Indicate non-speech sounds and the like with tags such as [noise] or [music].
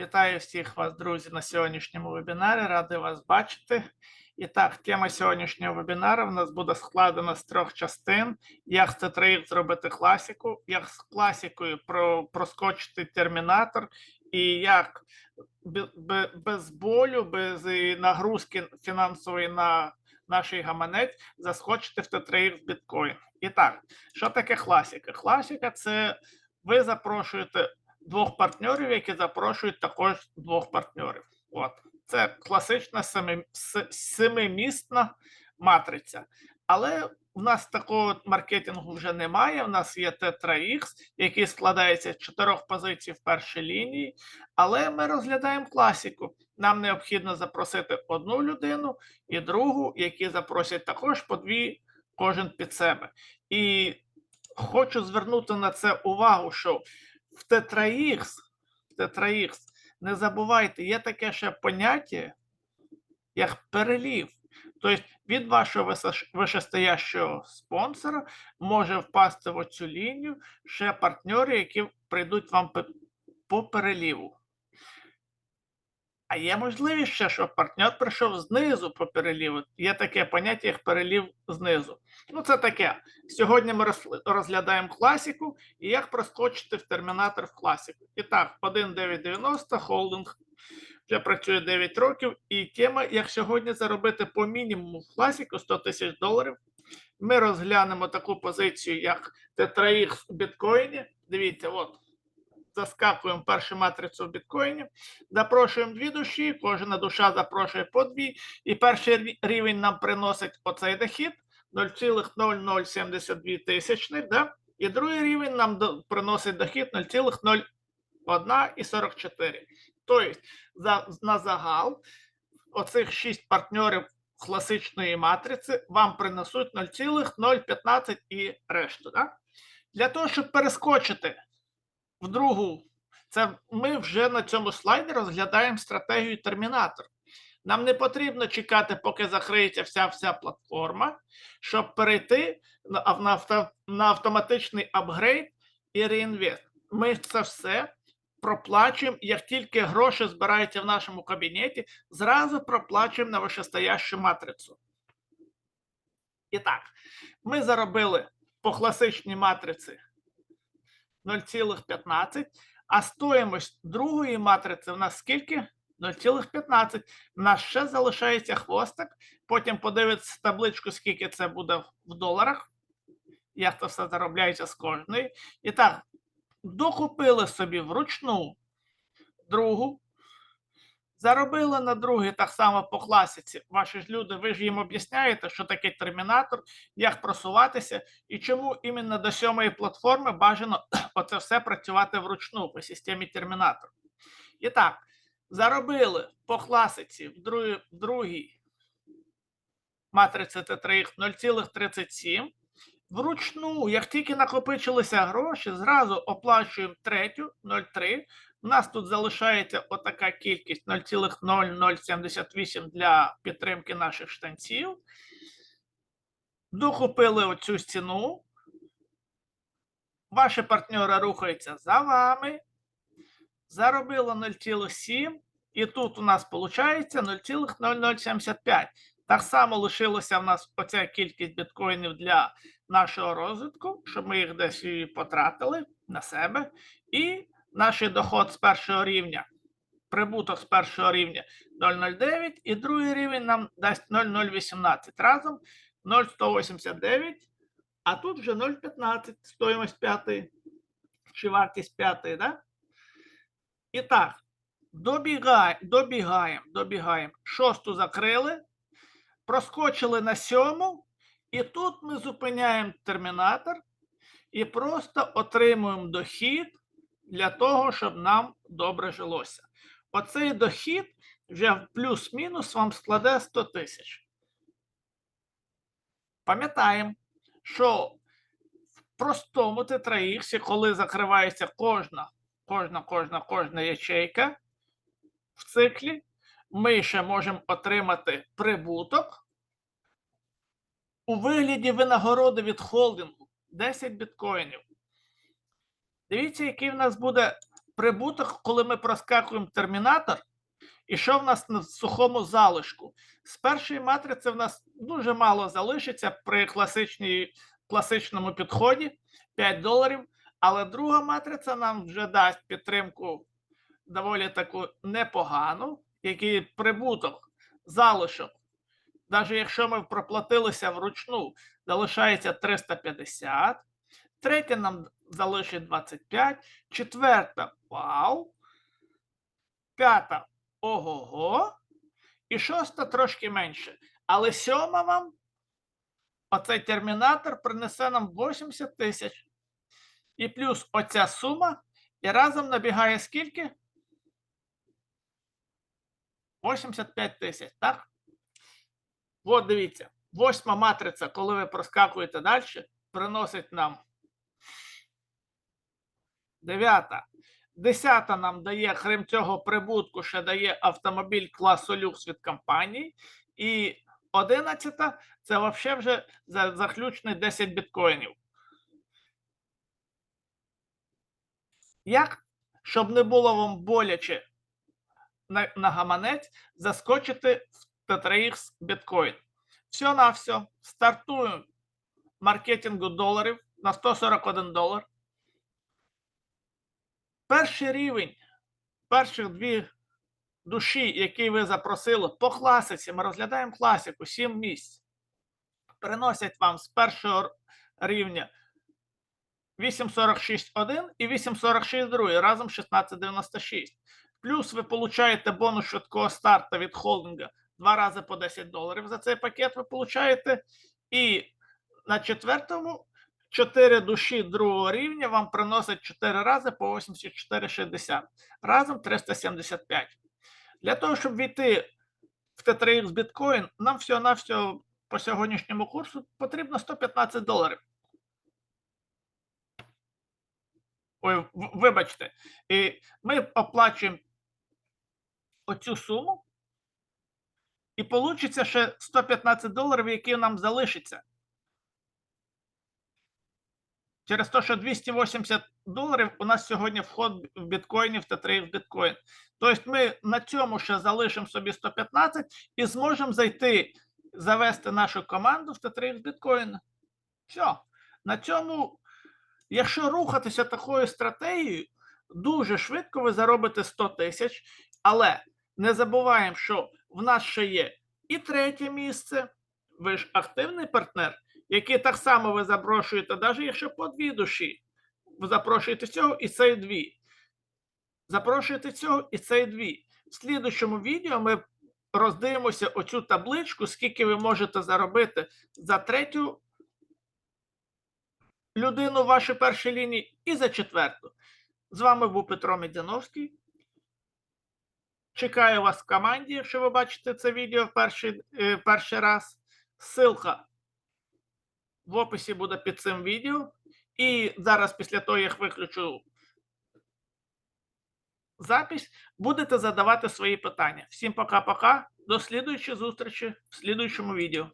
Вітаю всіх вас, друзі, на сьогоднішньому вебінарі. Радий вас бачити. І так, тема сьогоднішнього вебінару в нас буде складена з трьох частин: як з Т3 зробити класіку, як з класікою про, проскочити термінатор, і як бе- бе- без болю, без нагрузки фінансової на наш гаманець заскочити в Т3 біткоін. І так, що таке класіка? Класіка це ви запрошуєте двох партнерів, які запрошують також двох партнерів. От це класична семи, с- семимісна матриця. Але у нас такого маркетингу вже немає. У нас є T3X, який складається з чотирьох позицій в першій лінії. Але ми розглядаємо класіку. Нам необхідно запросити одну людину і другу, які запросять також по дві кожен під себе. І хочу звернути на це увагу, що в Т3Х, в Т3Х, не забувайте, є таке ще поняття, як перелів. Тобто від вашого вищестоящого спонсора може впасти в оцю лінію ще партнери, які прийдуть вам по переліву. А є можливість ще, щоб партнер прийшов знизу по переліву. Є таке поняття, як перелів знизу. Ну, це таке. Сьогодні ми розглядаємо класіку і як проскочити в термінатор в класіку. І так, 1.990 холдинг вже працює 9 років. І тема, як сьогодні заробити по мінімуму в класіку 100 тисяч доларів. Ми розглянемо таку позицію, як T3X в біткоїні. Дивіться, от. Заскакуємо першу матрицю в біткоїні, запрошуємо дві душі, кожна душа запрошує по дві, і перший рівень нам приносить оцей дохід 0,0072 тисячних, да? і другий рівень нам приносить дохід 0,0144. Тобто за, на загал оцих шість партнерів класичної матриці вам принесуть 0,015 і решту. Да? Для того, щоб перескочити в другу, це ми вже на цьому слайді розглядаємо стратегію термінатор. Нам не потрібно чекати, поки закриється вся вся платформа, щоб перейти на, на, на автоматичний апгрейд і реінвест. Ми це все проплачуємо, як тільки гроші збираються в нашому кабінеті, зразу проплачуємо на вищестоящу матрицю. І так, ми заробили по класичній матриці 0,15, а стоїмость другої матриці в нас скільки? 0,15. У нас ще залишається хвостик. Потім подивиться табличку, скільки це буде в доларах. Як це все заробляється з кожної. І так, докупили собі вручну другу. Заробили на другий так само по класиці. Ваші ж люди, ви ж їм об'ясняєте, що таке термінатор, як просуватися і чому іменно до сьомої платформи бажано [clears throat] оце все працювати вручну по системі термінатор. І так, заробили по класиці в другій, в другій матриці Т3 0,37. Вручну, як тільки накопичилися гроші, зразу оплачуємо третю 0,3. У нас тут залишається отака кількість 0,0078 для підтримки наших штанців. Докупили оцю стіну. Ваші партнери рухаються за вами. Заробило 0,7. І тут у нас виходить 0,0075. Так само лишилося в нас оця кількість біткоїнів для нашого розвитку, щоб ми їх десь потратили на себе. І наш доход з першого рівня, прибуток з першого рівня 0,09, і другий рівень нам дасть 0,018. Разом 0,189, а тут вже 0,15 стоїмость п'ятої, чи вартість п'ятої, да? І так, добігаємо, добігаємо, добігаємо. Шосту закрили, проскочили на сьому, і тут ми зупиняємо термінатор і просто отримуємо дохід для того, щоб нам добре жилося. Оцей дохід вже плюс-мінус вам складе 100 тисяч. Пам'ятаємо, що в простому Т3Х, коли закривається кожна, кожна, кожна, кожна ячейка в циклі, ми ще можемо отримати прибуток у вигляді винагороди від холдингу 10 біткоїнів. Дивіться, який в нас буде прибуток, коли ми проскакуємо термінатор, і що в нас на сухому залишку? З першої матриці в нас дуже мало залишиться при класичній, класичному підході 5 доларів, але друга матриця нам вже дасть підтримку доволі таку непогану, який прибуток, залишок. Навіть якщо ми проплатилися вручну, залишається 350. Третя нам залишить 25. Четверта вау. П'ята ого-го. І шоста трошки менше. Але сьома вам, оцей термінатор принесе нам 80 тисяч. І плюс оця сума, і разом набігає скільки? 85 тисяч, так? От дивіться, восьма матриця, коли ви проскакуєте далі, приносить нам дев'ята. Десята нам дає, крім цього прибутку, ще дає автомобіль класу люкс від компанії. І одинадцята це взагалі вже за заключний 10 біткоїнів. Як, щоб не було вам боляче на, на гаманець, заскочити в TTRX біткоін. Все на все. Стартуємо маркетингу доларів на 141 долар. Перший рівень, перших дві душі, які ви запросили по класиці, ми розглядаємо класику 7 місць. Приносять вам з першого рівня 8,46,1 і 8,46,2, разом 16,96. Плюс ви получаєте бонус швидкого старту від холдинга два рази по 10 доларів за цей пакет ви получаєте. І на четвертому 4 душі другого рівня вам приносять 4 рази по 84,60. Разом 375. Для того, щоб війти в T3X біткоін, нам всього-навсього по сьогоднішньому курсу потрібно 115 доларів. Ой, вибачте, і ми оплачуємо оцю суму, і вийде ще 115 доларів, які нам залишаться. Через те, що 280 доларів у нас сьогодні вход в біткоїні в T3 в біткоін. Тобто ми на цьому ще залишимо собі 115 і зможемо зайти, завести нашу команду в T3 біткоін. Все. На цьому, якщо рухатися такою стратегією, дуже швидко ви заробите 100 тисяч, але не забуваємо, що в нас ще є і третє місце. Ви ж активний партнер, який так само ви запрошуєте, навіть якщо по дві душі. Ви запрошуєте цього і цей дві. Запрошуєте цього і цей дві. В слідучому відео ми роздивимося оцю табличку, скільки ви можете заробити за третю людину в вашій першій лінії і за четверту. З вами був Петро Медяновський. Чекаю вас в команді, якщо ви бачите це відео перший, е, перший раз. Ссылка в описі буде під цим відео. І зараз, після того, як виключу запись, будете задавати свої питання. Всім пока-пока. До слідуючої зустрічі в слідуючому відео.